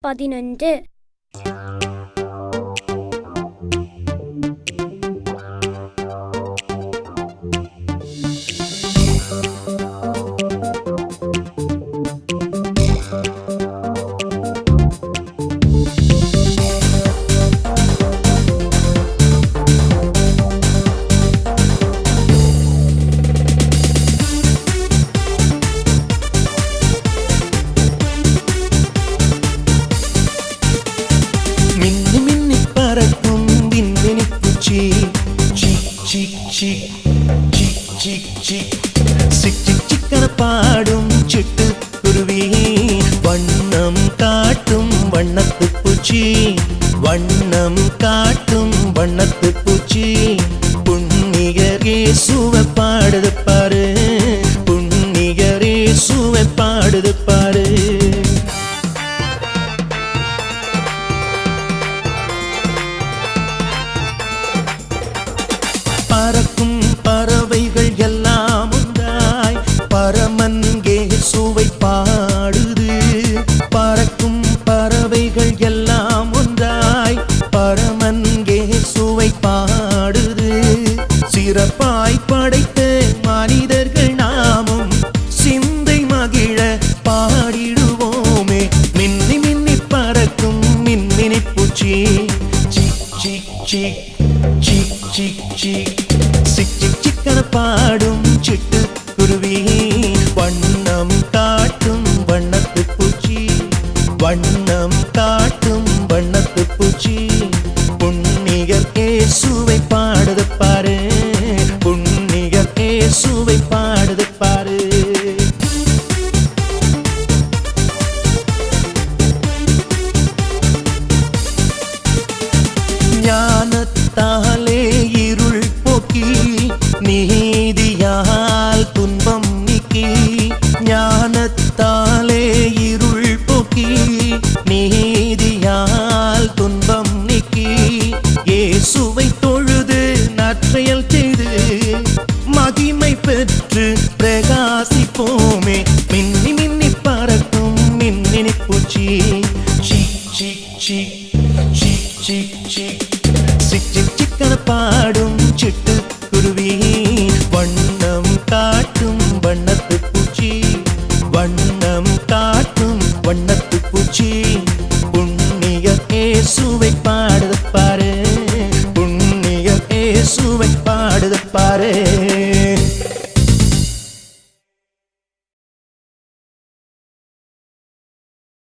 பதினொன்று பாடும் சிட்டு குருவி. வண்ணம் காட்டும் வண்ணத்து பூச்சி. வண்ணம் காட்டும் வண்ணத்து பூச்சி. புண்ணியரே சுவ சீக் சீக் சீக் சீக் சிக்கி சிக்கன பாடும் சிட்டு குருவி வண்ணம் காட்டும் வண்ணத்து பூச்சி வண்ணம் காட்டும் வண்ணத்து பூச்சி நீதியால் துன்பம் நீக்கி இயேசுவை தொழுது நற்செயல் செய்து மகிமை பெற்று பிரகாசிப்போமே. மின்னி மின்னி பறக்கும் மின்னினி பூச்சி. சிக்கன பாடும் சிட்டு குருவி. வண்ணம் காட்டும் வண்ணத்து பூச்சி. வண்ண curtir.